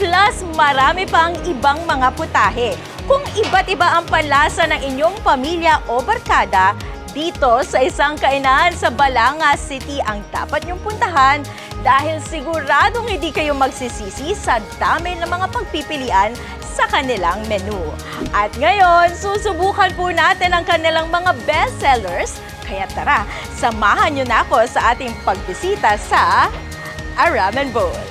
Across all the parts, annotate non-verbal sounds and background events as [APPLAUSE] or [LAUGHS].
Plus, marami pang ibang mga putahe. Kung iba't iba ang palasa ng inyong pamilya o barkada, dito sa isang kainan sa Balanga City ang dapat niyong puntahan dahil siguradong hindi kayo magsisisi sa dami ng mga pagpipilian sa kanilang menu. At ngayon, susubukan po natin ang kanilang mga bestsellers. Kaya tara, samahan niyo na ako sa ating pagbisita sa A Ramen Bowl.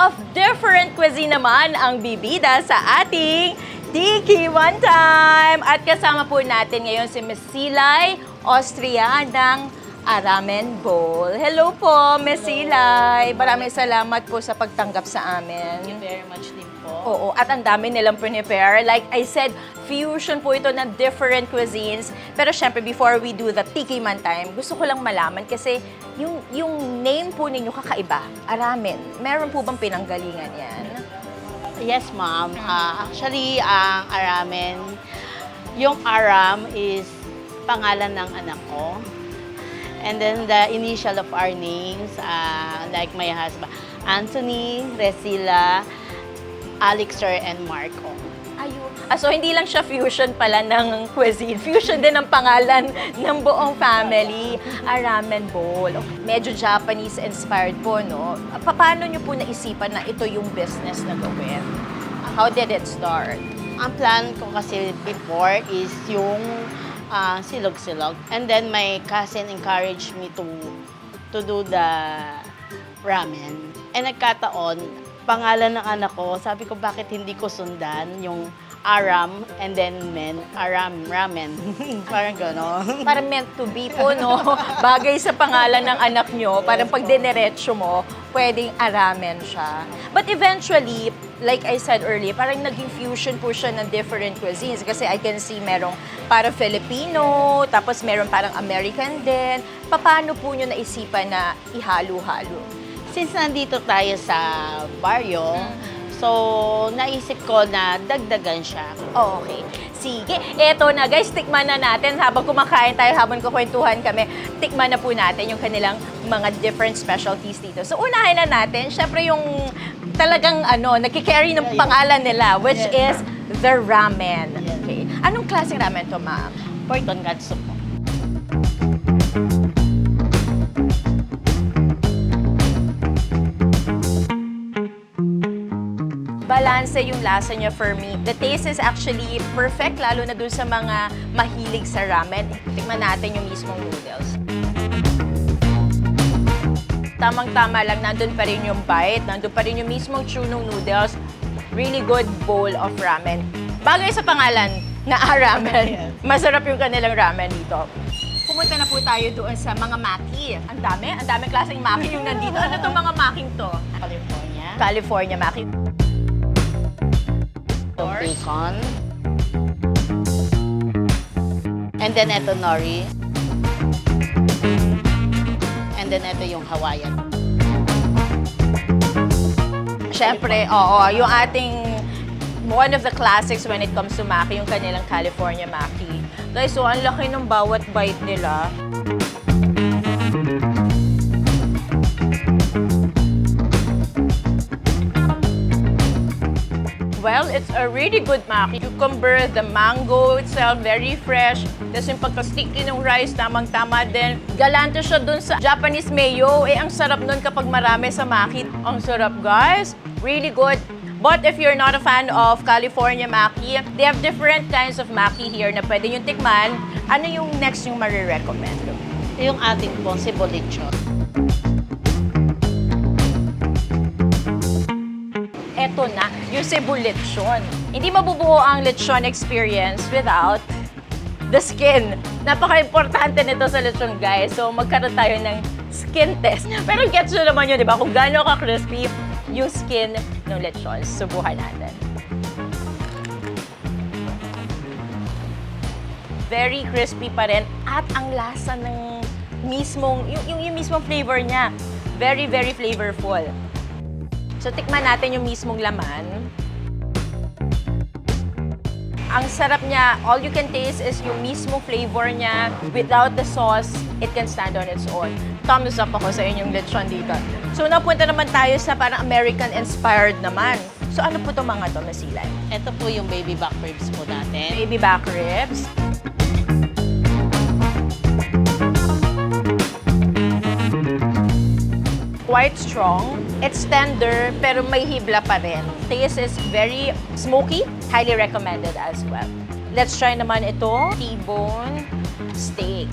Of different cuisine naman ang bibida sa ating Tiki One Time. At kasama po natin ngayon si Miss Silay Austria ng Aramen Bowl. Hello po, Miss Silay. Maraming salamat po sa pagtanggap sa amin. Thank you very much po. Oo, at ang dami nilang prepare. Like I said, fusion po ito ng different cuisines. Pero syempre, before we do the Tiki Man Time, gusto ko lang malaman kasi yung, yung name po ninyo kakaiba, Aramen. Meron po bang pinanggalingan yan? Yes, ma'am. Ah, actually, ang aramen, yung Aram is pangalan ng anak ko. And then the initial of our names, ah, like my husband, Anthony, Resila, Alexer, and Marco. Ayun. Ah, so hindi lang siya fusion pala ng cuisine. Fusion din ng pangalan ng buong family. A ramen bowl. Medyo Japanese-inspired po, no? Pa- Paano nyo po naisipan na ito yung business na gawin? How did it start? Ang plan ko kasi before is yung ah, silog-silog. And then my cousin encouraged me to to do the ramen. And nagkataon, pangalan ng anak ko, sabi ko bakit hindi ko sundan yung Aram and then men, Aram, ramen. [LAUGHS] Parang gano'n. Parang meant to be po, no? Bagay sa pangalan ng anak nyo, parang pag dinerecho mo, pwedeng aramen siya. But eventually, like I said earlier, parang naging fusion po siya ng different cuisines. Kasi I can see merong parang Filipino, tapos meron parang American din. Paano po nyo naisipan na ihalo-halo? Since nandito tayo sa baryo, so naisip ko na dagdagan siya. Okay. Sige. Eto na guys, tikman na natin habang kumakain tayo, habang kukwentuhan kami. Tikman na po natin yung kanilang mga different specialties dito. So unahin na natin, syempre yung talagang ano, nagkikarry ng pangalan nila, which is the ramen. Okay. Anong klaseng ramen to, ma'am? Pork tonkatsu po. Balanse yung lasa niya for me. The taste is actually perfect, lalo na dun sa mga mahilig sa ramen. Tikman natin yung mismong noodles. Tamang-tama lang, nandun pa rin yung bite, nandun pa rin yung mismong chew ng noodles. Really good bowl of ramen. Bagay sa pangalan na [LAUGHS] ramen. Masarap yung kanilang ramen dito. Pumunta na po tayo doon sa mga maki. Ang dami, ang dami klaseng maki yung nandito. Ano itong mga making to? California. California maki. Itong bacon. And then ito nori. And then ito yung Hawaiian. Siyempre, oo, yung ating one of the classics when it comes to maki, yung kanilang California maki. Guys, so ang laki ng bawat bite nila. Well, it's a really good maki. Cucumber, the mango itself, very fresh. Tapos yung pagka-sticky ng rice, tamang-tama din. Galante siya dun sa Japanese mayo. Eh, ang sarap nun kapag marami sa maki. Ang sarap, guys. Really good. But if you're not a fan of California maki, they have different kinds of maki here na pwede yung tikman. Ano yung next yung marirecommend? Yung ating pong cebollito. Eto na, yung Cebu lechon. Hindi mabubuo ang lechon experience without the skin. Napaka-importante nito sa lechon, guys. So, magkaroon tayo ng skin test. Pero gets nyo naman yun, di ba? Kung gaano ka-crispy yung skin ng lechon. Subukan natin. Very crispy pa rin. At ang lasa ng mismong, yung, yung, yung mismong flavor niya. Very, very flavorful. So, tikman natin yung mismong laman. Ang sarap niya, all you can taste is yung mismo flavor niya. Without the sauce, it can stand on its own. Thumbs up ako sa inyong lechon dito. So napunta naman tayo sa parang American-inspired naman. So ano po itong mga to, Masilay? Ito po yung baby back ribs po natin. Baby back ribs. Quite strong. It's tender, pero may hibla pa rin. Taste is very smoky. Highly recommended as well. Let's try naman ito. T-bone steak.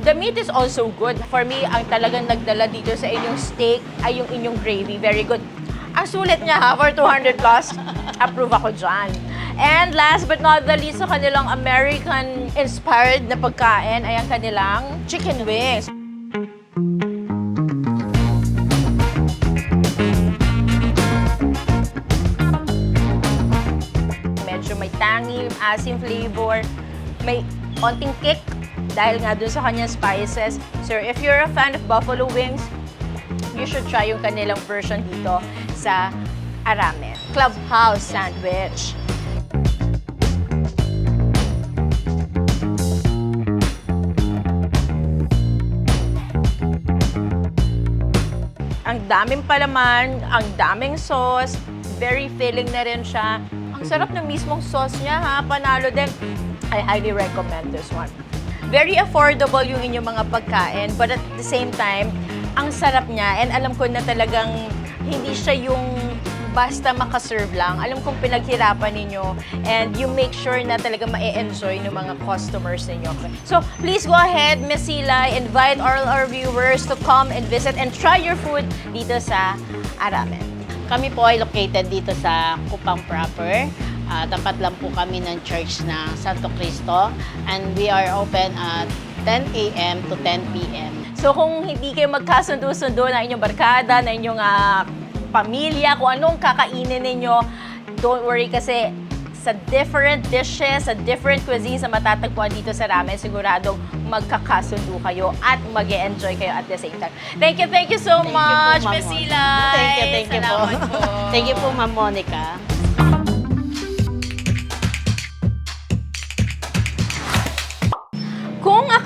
The meat is also good. For me, ang talagang nagdala dito sa inyong steak ay yung inyong gravy. Very good. Ang sulit niya ha, for 200 plus. Approve ako dyan. And last but not the least, sa kanilang American-inspired na pagkain ay ang kanilang chicken wings. Medyo may tangy, asim flavor. May onting kick dahil nga dun sa kanyang spices. So if you're a fan of buffalo wings, you should try yung kanilang version dito sa Arame. Clubhouse sandwich. Daming palaman, ang daming sauce, very filling na rin siya. Ang sarap ng mismong sauce niya ha, panalo din. I highly recommend this one. Very affordable yung inyong mga pagkain, but at the same time, ang sarap niya and alam ko na talagang hindi siya yung basta makaserve lang. Alam kong pinaghirapan ninyo and you make sure na talaga ma-enjoy ng mga customers ninyo. So, please go ahead, Miss Sila, invite all our viewers to come and visit and try your food dito sa Aramen. Kami po ay located dito sa Kupang proper. Ah, tapat lang po kami ng church na Santo Cristo. And we are open at 10 a.m. to 10 p.m. So kung hindi kayo magkasundo-sundo na inyong barkada, na inyong ah, pamilya, kung anong kakainin ninyo, don't worry kasi sa different dishes, sa different cuisines na matatagpuan dito sa ramen, siguradong magkakasundo kayo at mag enjoy kayo at the same time. Thank you, thank you so Thank po, much, Miss. Thank you, thank you po. Salamat po. [LAUGHS] thank you po, Ma'am Monica.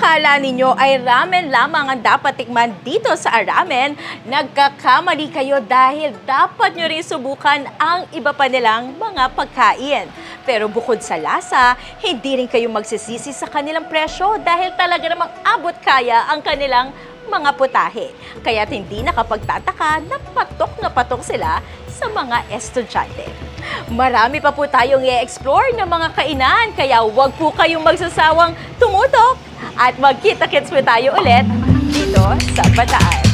Akala ninyo ay ramen lamang ang dapat tikman dito sa Aramen, nagkakamali kayo dahil dapat nyo rin subukan ang iba pa nilang mga pagkain. Pero bukod sa lasa, hindi rin kayo magsisisi sa kanilang presyo dahil talaga namang abot kaya ang kanilang mga putahe. Kaya't hindi nakapagtataka na patok na patok sila sa mga estudyante. Marami pa po tayong i-explore ng mga kainan, kaya huwag po kayong magsasawang tumutok at magkita-kits po tayo ulit dito sa Bataan.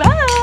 Bye!